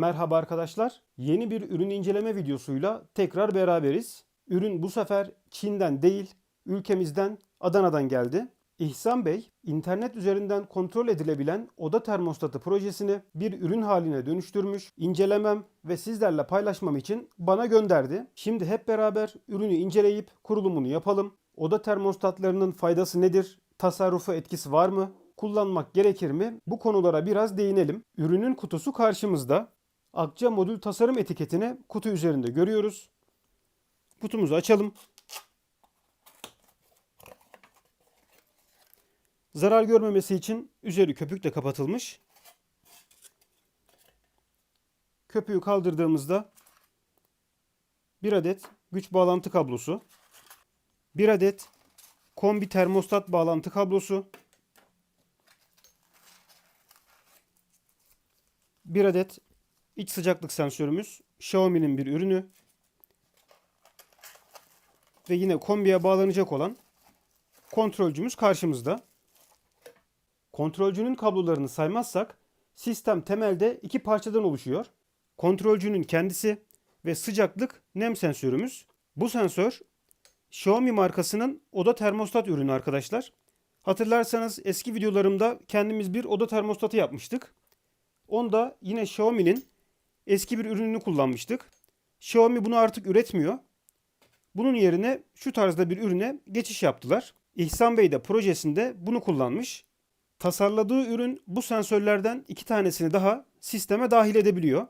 Merhaba arkadaşlar. Yeni bir ürün inceleme videosuyla tekrar beraberiz. Ürün bu sefer Çin'den değil, ülkemizden Adana'dan geldi. İhsan Bey, internet üzerinden kontrol edilebilen oda termostatı projesini bir ürün haline dönüştürmüş, incelemem ve sizlerle paylaşmam için bana gönderdi. Şimdi hep beraber ürünü inceleyip kurulumunu yapalım. Oda termostatlarının faydası nedir? Tasarrufa etkisi var mı? Kullanmak gerekir mi? Bu konulara biraz değinelim. Ürünün kutusu karşımızda. Akça modül tasarım etiketini kutu üzerinde görüyoruz. Kutumuzu açalım. Zarar görmemesi için üzeri köpükle kapatılmış. Köpüğü kaldırdığımızda bir adet güç bağlantı kablosu, bir adet kombi termostat bağlantı kablosu, bir adet iç sıcaklık sensörümüz, Xiaomi'nin bir ürünü ve yine kombiye bağlanacak olan kontrolcümüz karşımızda. Kontrolcünün kablolarını saymazsak sistem temelde iki parçadan oluşuyor. Kontrolcünün kendisi ve sıcaklık nem sensörümüz. Bu sensör Xiaomi markasının oda termostat ürünü arkadaşlar. Hatırlarsanız eski videolarımda kendimiz bir oda termostatı yapmıştık. Onda yine Xiaomi'nin eski bir ürününü kullanmıştık. Xiaomi bunu artık üretmiyor. Bunun yerine şu tarzda bir ürüne geçiş yaptılar. İhsan Bey de projesinde bunu kullanmış. Tasarladığı ürün bu sensörlerden iki tanesini daha sisteme dahil edebiliyor.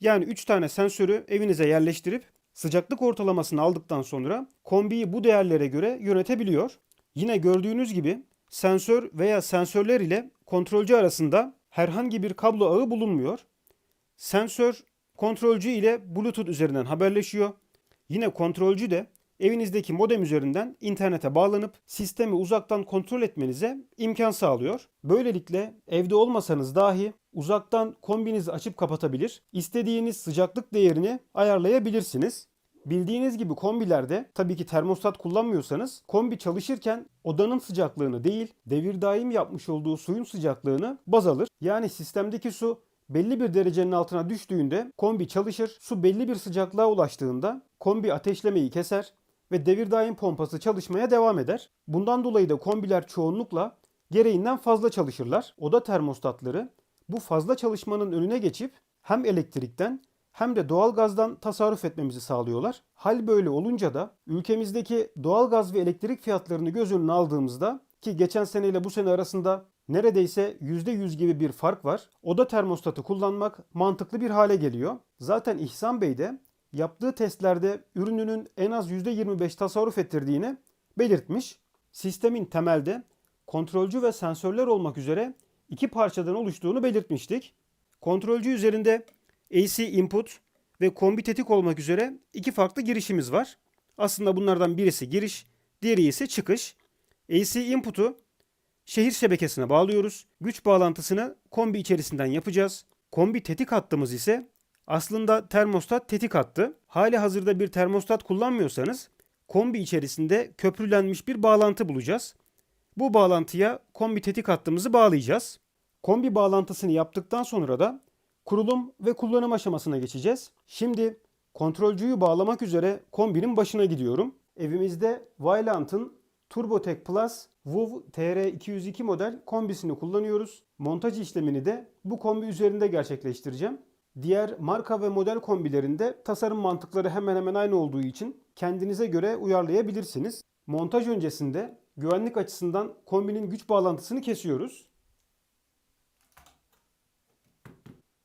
Yani 3 tane sensörü evinize yerleştirip sıcaklık ortalamasını aldıktan sonra kombiyi bu değerlere göre yönetebiliyor. Yine gördüğünüz gibi sensör veya sensörler ile kontrolcü arasında herhangi bir kablo ağı bulunmuyor. Sensör kontrolcü ile Bluetooth üzerinden haberleşiyor. Yine kontrolcü de evinizdeki modem üzerinden internete bağlanıp sistemi uzaktan kontrol etmenize imkan sağlıyor. Böylelikle evde olmasanız dahi uzaktan kombinizi açıp kapatabilir, istediğiniz sıcaklık değerini ayarlayabilirsiniz. Bildiğiniz gibi kombilerde tabii ki termostat kullanmıyorsanız kombi çalışırken odanın sıcaklığını değil devir daim yapmış olduğu suyun sıcaklığını baz alır. Yani sistemdeki su belli bir derecenin altına düştüğünde kombi çalışır. Su belli bir sıcaklığa ulaştığında kombi ateşlemeyi keser ve devir daim pompası çalışmaya devam eder. Bundan dolayı da kombiler çoğunlukla gereğinden fazla çalışırlar. Oda termostatları bu fazla çalışmanın önüne geçip hem elektrikten hem de doğalgazdan tasarruf etmemizi sağlıyorlar. Hal böyle olunca da ülkemizdeki doğalgaz ve elektrik fiyatlarını göz önüne aldığımızda ki geçen seneyle bu sene arasında neredeyse %100 gibi bir fark var. Oda termostatı kullanmak mantıklı bir hale geliyor. Zaten İhsan Bey de yaptığı testlerde ürününün en az %25 tasarruf ettirdiğini belirtmiş. Sistemin temelde kontrolcü ve sensörler olmak üzere iki parçadan oluştuğunu belirtmiştik. Kontrolcü üzerinde AC input ve kombi tetik olmak üzere iki farklı girişimiz var. Aslında bunlardan birisi giriş, diğeri ise çıkış. AC input'u şehir şebekesine bağlıyoruz. Güç bağlantısını kombi içerisinden yapacağız. Kombi tetik hattımız ise aslında termostat tetik hattı. Hali hazırda bir termostat kullanmıyorsanız kombi içerisinde köprülenmiş bir bağlantı bulacağız. Bu bağlantıya kombi tetik hattımızı bağlayacağız. Kombi bağlantısını yaptıktan sonra da kurulum ve kullanım aşamasına geçeceğiz. Şimdi kontrolcüyü bağlamak üzere kombinin başına gidiyorum. Evimizde Vailant'ın TurboTech Plus WUV TR202 model kombisini kullanıyoruz. Montaj işlemini de bu kombi üzerinde gerçekleştireceğim. Diğer marka ve model kombilerinde tasarım mantıkları hemen hemen aynı olduğu için kendinize göre uyarlayabilirsiniz. Montaj öncesinde güvenlik açısından kombinin güç bağlantısını kesiyoruz.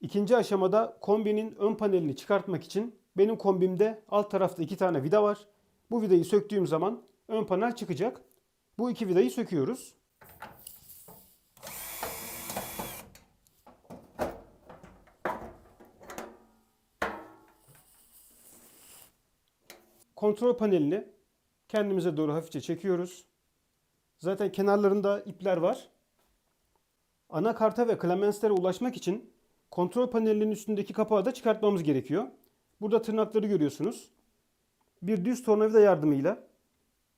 İkinci aşamada kombinin ön panelini çıkartmak için benim kombimde alt tarafta iki tane vida var. Bu vidayı söktüğüm zaman ön panel çıkacak. Bu iki vidayı söküyoruz. Kontrol panelini kendimize doğru hafifçe çekiyoruz. Zaten kenarlarında ipler var. Anakarta ve klemenslere ulaşmak için kontrol panelinin üstündeki kapağı da çıkartmamız gerekiyor. Burada tırnakları görüyorsunuz. Bir düz tornavida yardımıyla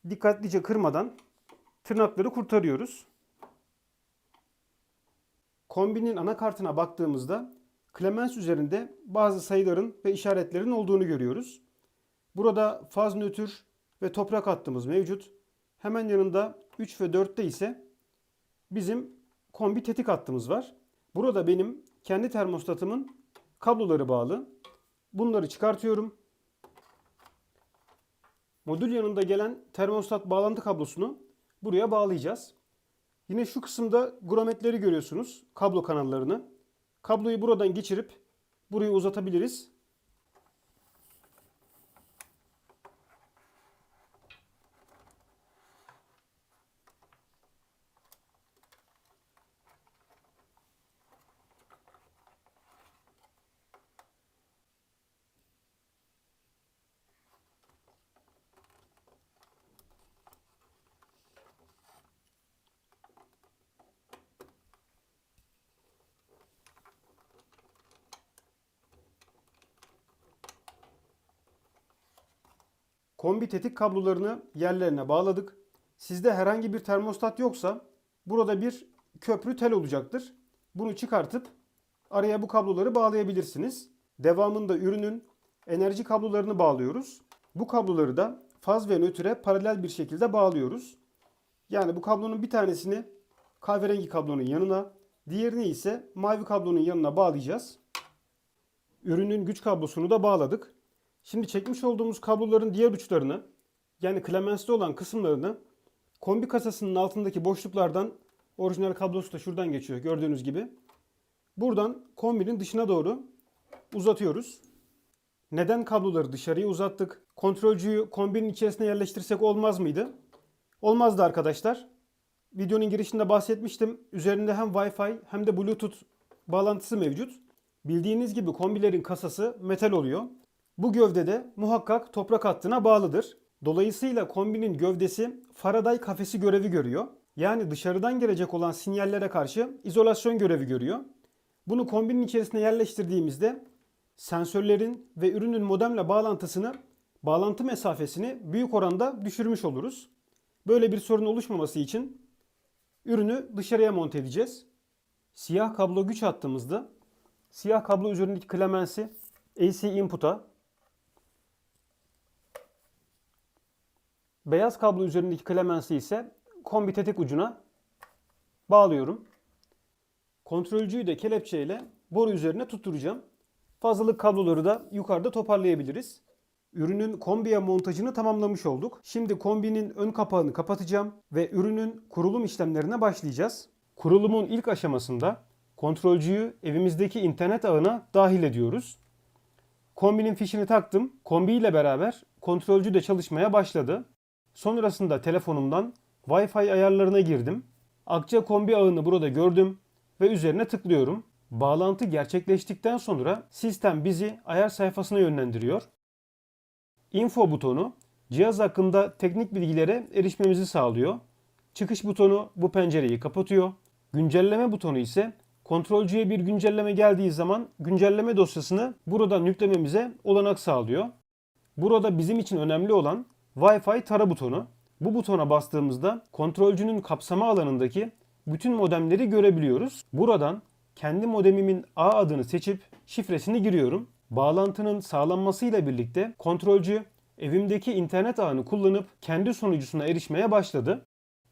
dikkatlice kırmadan tırnakları kurtarıyoruz. Kombinin anakartına baktığımızda Clemens üzerinde bazı sayıların ve işaretlerin olduğunu görüyoruz. Burada faz nötr ve toprak hattımız mevcut. Hemen yanında 3 ve 4'te ise bizim kombi tetik hattımız var. Burada benim kendi termostatımın kabloları bağlı. Bunları çıkartıyorum. Modül yanında gelen termostat bağlantı kablosunu buraya bağlayacağız. Yine şu kısımda grometleri görüyorsunuz. Kablo kanallarını. Kabloyu buradan geçirip burayı uzatabiliriz. Kombi tetik kablolarını yerlerine bağladık. Sizde herhangi bir termostat yoksa burada bir köprü tel olacaktır. Bunu çıkartıp araya bu kabloları bağlayabilirsiniz. Devamında ürünün enerji kablolarını bağlıyoruz. Bu kabloları da faz ve nötre paralel bir şekilde bağlıyoruz. Yani bu kablonun bir tanesini kahverengi kablonun yanına, diğerini ise mavi kablonun yanına bağlayacağız. Ürünün güç kablosunu da bağladık. Şimdi çekmiş olduğumuz kabloların diğer uçlarını yani Clemens'te olan kısımlarını kombi kasasının altındaki boşluklardan orijinal kablosu da şuradan geçiyor gördüğünüz gibi. Buradan kombinin dışına doğru uzatıyoruz. Neden kabloları dışarıya uzattık? Kontrolcüyü kombinin içerisine yerleştirsek olmaz mıydı? Olmazdı arkadaşlar. Videonun girişinde bahsetmiştim. Üzerinde hem Wi-Fi hem de Bluetooth bağlantısı mevcut. Bildiğiniz gibi kombilerin kasası metal oluyor. Bu gövde de muhakkak toprak hattına bağlıdır. Dolayısıyla kombinin gövdesi Faraday kafesi görevi görüyor. Yani dışarıdan gelecek olan sinyallere karşı izolasyon görevi görüyor. Bunu kombinin içerisine yerleştirdiğimizde sensörlerin ve ürünün modemle bağlantısını, bağlantı mesafesini büyük oranda düşürmüş oluruz. Böyle bir sorun oluşmaması için ürünü dışarıya monte edeceğiz. Siyah kablo güç hattımızda siyah kablo üzerindeki klemensi AC input'a Beyaz kablo üzerindeki klemensi ise kombi tetik ucuna bağlıyorum. Kontrolcüyü de kelepçeyle boru üzerine tutturacağım. Fazlalık kabloları da yukarıda toparlayabiliriz. Ürünün kombiye montajını tamamlamış olduk. Şimdi kombinin ön kapağını kapatacağım ve ürünün kurulum işlemlerine başlayacağız. Kurulumun ilk aşamasında kontrolcüyü evimizdeki internet ağına dahil ediyoruz. Kombinin fişini taktım. Kombi ile beraber kontrolcü de çalışmaya başladı. Sonrasında telefonumdan Wi-Fi ayarlarına girdim. Akça kombi ağını burada gördüm ve üzerine tıklıyorum. Bağlantı gerçekleştikten sonra sistem bizi ayar sayfasına yönlendiriyor. Info butonu cihaz hakkında teknik bilgilere erişmemizi sağlıyor. Çıkış butonu bu pencereyi kapatıyor. Güncelleme butonu ise kontrolcüye bir güncelleme geldiği zaman güncelleme dosyasını buradan yüklememize olanak sağlıyor. Burada bizim için önemli olan Wi-Fi tara butonu. Bu butona bastığımızda kontrolcünün kapsama alanındaki bütün modemleri görebiliyoruz. Buradan kendi modemimin A adını seçip şifresini giriyorum. Bağlantının sağlanmasıyla birlikte kontrolcü evimdeki internet ağını kullanıp kendi sunucusuna erişmeye başladı.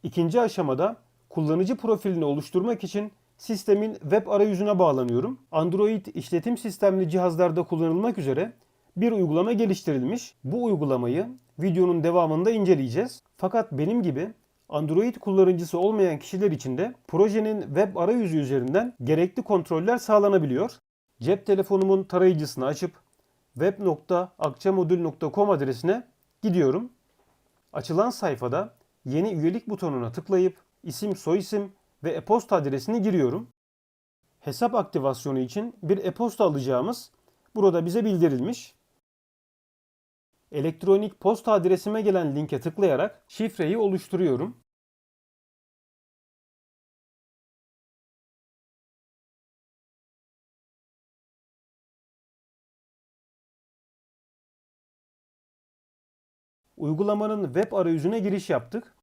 İkinci aşamada kullanıcı profilini oluşturmak için sistemin web arayüzüne bağlanıyorum. Android işletim sistemli cihazlarda kullanılmak üzere bir uygulama geliştirilmiş. Bu uygulamayı videonun devamında inceleyeceğiz. Fakat benim gibi Android kullanıcısı olmayan kişiler için de projenin web arayüzü üzerinden gerekli kontroller sağlanabiliyor. Cep telefonumun tarayıcısını açıp web.akçamodül.com adresine gidiyorum. Açılan sayfada yeni üyelik butonuna tıklayıp isim, soyisim ve e-posta adresini giriyorum. Hesap aktivasyonu için bir e-posta alacağımız burada bize bildirilmiş elektronik posta adresime gelen linke tıklayarak şifreyi oluşturuyorum. Uygulamanın web arayüzüne giriş yaptık.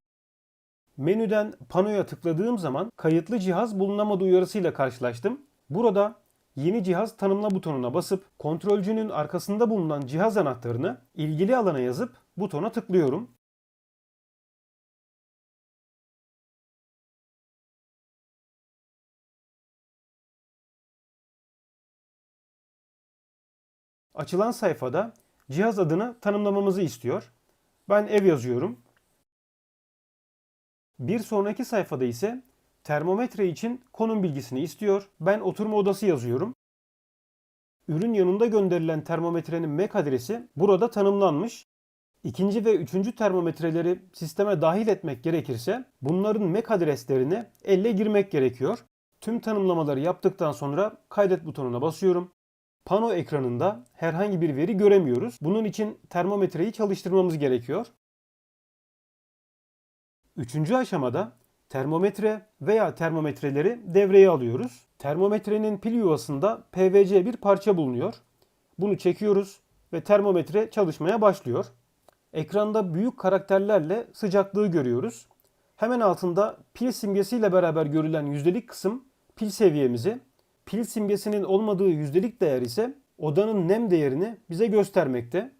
Menüden panoya tıkladığım zaman kayıtlı cihaz bulunamadı uyarısıyla karşılaştım. Burada Yeni cihaz tanımla butonuna basıp kontrolcünün arkasında bulunan cihaz anahtarını ilgili alana yazıp butona tıklıyorum. Açılan sayfada cihaz adını tanımlamamızı istiyor. Ben ev yazıyorum. Bir sonraki sayfada ise termometre için konum bilgisini istiyor. Ben oturma odası yazıyorum. Ürün yanında gönderilen termometrenin MAC adresi burada tanımlanmış. İkinci ve üçüncü termometreleri sisteme dahil etmek gerekirse bunların MAC adreslerini elle girmek gerekiyor. Tüm tanımlamaları yaptıktan sonra kaydet butonuna basıyorum. Pano ekranında herhangi bir veri göremiyoruz. Bunun için termometreyi çalıştırmamız gerekiyor. Üçüncü aşamada termometre veya termometreleri devreye alıyoruz. Termometrenin pil yuvasında PVC bir parça bulunuyor. Bunu çekiyoruz ve termometre çalışmaya başlıyor. Ekranda büyük karakterlerle sıcaklığı görüyoruz. Hemen altında pil simgesiyle beraber görülen yüzdelik kısım pil seviyemizi, pil simgesinin olmadığı yüzdelik değer ise odanın nem değerini bize göstermekte.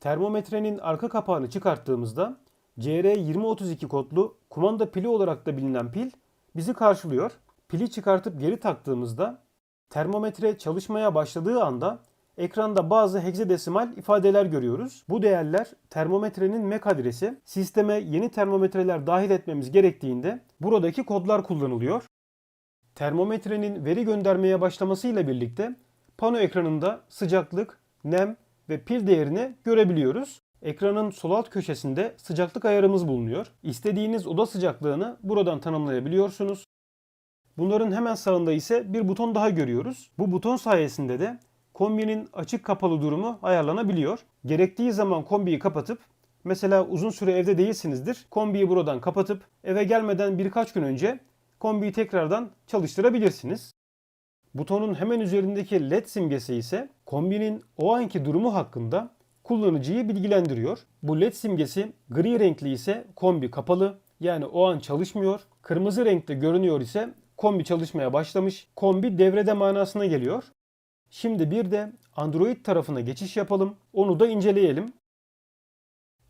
Termometrenin arka kapağını çıkarttığımızda CR2032 kodlu kumanda pili olarak da bilinen pil bizi karşılıyor. Pili çıkartıp geri taktığımızda termometre çalışmaya başladığı anda ekranda bazı heksadesimal ifadeler görüyoruz. Bu değerler termometrenin MAC adresi. Sisteme yeni termometreler dahil etmemiz gerektiğinde buradaki kodlar kullanılıyor. Termometrenin veri göndermeye başlamasıyla birlikte pano ekranında sıcaklık, nem ve pil değerini görebiliyoruz. Ekranın sol alt köşesinde sıcaklık ayarımız bulunuyor. İstediğiniz oda sıcaklığını buradan tanımlayabiliyorsunuz. Bunların hemen sağında ise bir buton daha görüyoruz. Bu buton sayesinde de kombinin açık kapalı durumu ayarlanabiliyor. Gerektiği zaman kombiyi kapatıp mesela uzun süre evde değilsinizdir. Kombiyi buradan kapatıp eve gelmeden birkaç gün önce kombiyi tekrardan çalıştırabilirsiniz. Butonun hemen üzerindeki LED simgesi ise kombinin o anki durumu hakkında kullanıcıyı bilgilendiriyor. Bu LED simgesi gri renkli ise kombi kapalı yani o an çalışmıyor. Kırmızı renkte görünüyor ise kombi çalışmaya başlamış. Kombi devrede manasına geliyor. Şimdi bir de Android tarafına geçiş yapalım. Onu da inceleyelim.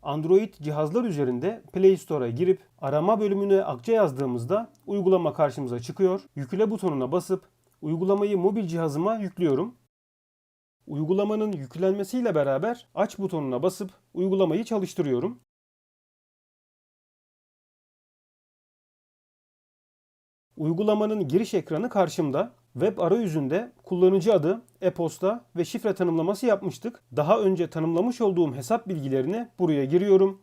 Android cihazlar üzerinde Play Store'a girip arama bölümüne akça yazdığımızda uygulama karşımıza çıkıyor. Yükle butonuna basıp uygulamayı mobil cihazıma yüklüyorum. Uygulamanın yüklenmesiyle beraber aç butonuna basıp uygulamayı çalıştırıyorum. Uygulamanın giriş ekranı karşımda. Web arayüzünde kullanıcı adı, e-posta ve şifre tanımlaması yapmıştık. Daha önce tanımlamış olduğum hesap bilgilerini buraya giriyorum.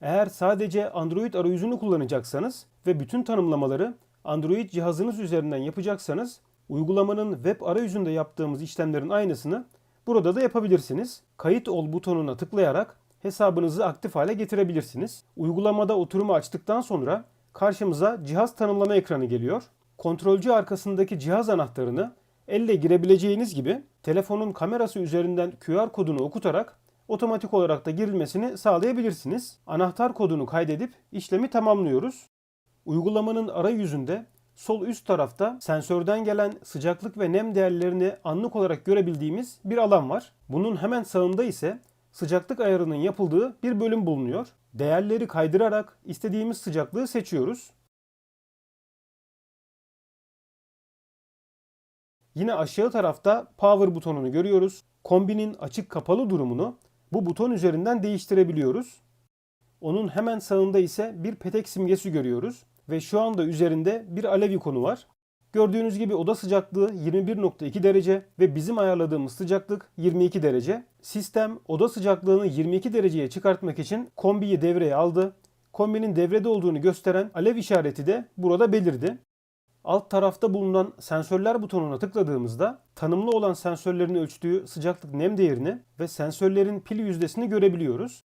Eğer sadece Android arayüzünü kullanacaksanız ve bütün tanımlamaları Android cihazınız üzerinden yapacaksanız uygulamanın web arayüzünde yaptığımız işlemlerin aynısını burada da yapabilirsiniz. Kayıt ol butonuna tıklayarak hesabınızı aktif hale getirebilirsiniz. Uygulamada oturumu açtıktan sonra karşımıza cihaz tanımlama ekranı geliyor. Kontrolcü arkasındaki cihaz anahtarını elle girebileceğiniz gibi telefonun kamerası üzerinden QR kodunu okutarak otomatik olarak da girilmesini sağlayabilirsiniz. Anahtar kodunu kaydedip işlemi tamamlıyoruz. Uygulamanın arayüzünde sol üst tarafta sensörden gelen sıcaklık ve nem değerlerini anlık olarak görebildiğimiz bir alan var. Bunun hemen sağında ise sıcaklık ayarının yapıldığı bir bölüm bulunuyor. Değerleri kaydırarak istediğimiz sıcaklığı seçiyoruz. Yine aşağı tarafta power butonunu görüyoruz. Kombinin açık kapalı durumunu bu buton üzerinden değiştirebiliyoruz. Onun hemen sağında ise bir petek simgesi görüyoruz ve şu anda üzerinde bir alev ikonu var. Gördüğünüz gibi oda sıcaklığı 21.2 derece ve bizim ayarladığımız sıcaklık 22 derece. Sistem oda sıcaklığını 22 dereceye çıkartmak için kombiyi devreye aldı. Kombinin devrede olduğunu gösteren alev işareti de burada belirdi. Alt tarafta bulunan sensörler butonuna tıkladığımızda tanımlı olan sensörlerin ölçtüğü sıcaklık nem değerini ve sensörlerin pil yüzdesini görebiliyoruz.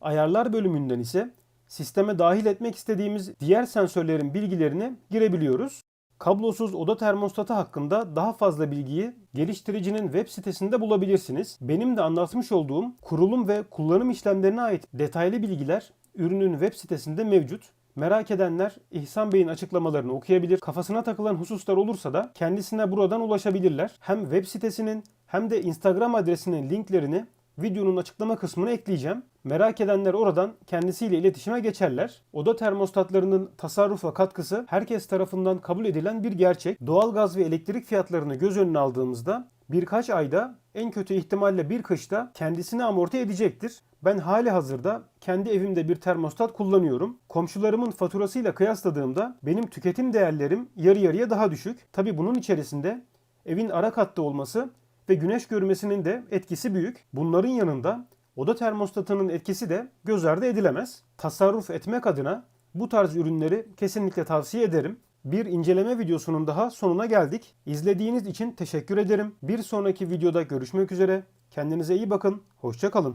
Ayarlar bölümünden ise sisteme dahil etmek istediğimiz diğer sensörlerin bilgilerini girebiliyoruz. Kablosuz oda termostatı hakkında daha fazla bilgiyi geliştiricinin web sitesinde bulabilirsiniz. Benim de anlatmış olduğum kurulum ve kullanım işlemlerine ait detaylı bilgiler ürünün web sitesinde mevcut. Merak edenler İhsan Bey'in açıklamalarını okuyabilir. Kafasına takılan hususlar olursa da kendisine buradan ulaşabilirler. Hem web sitesinin hem de Instagram adresinin linklerini videonun açıklama kısmına ekleyeceğim. Merak edenler oradan kendisiyle iletişime geçerler. Oda termostatlarının tasarrufa katkısı herkes tarafından kabul edilen bir gerçek. Doğalgaz ve elektrik fiyatlarını göz önüne aldığımızda birkaç ayda en kötü ihtimalle bir kışta kendisini amorti edecektir. Ben hali hazırda kendi evimde bir termostat kullanıyorum. Komşularımın faturasıyla kıyasladığımda benim tüketim değerlerim yarı yarıya daha düşük. Tabi bunun içerisinde evin ara katta olması ve güneş görmesinin de etkisi büyük. Bunların yanında oda termostatının etkisi de göz ardı edilemez. Tasarruf etmek adına bu tarz ürünleri kesinlikle tavsiye ederim. Bir inceleme videosunun daha sonuna geldik. İzlediğiniz için teşekkür ederim. Bir sonraki videoda görüşmek üzere. Kendinize iyi bakın. Hoşçakalın.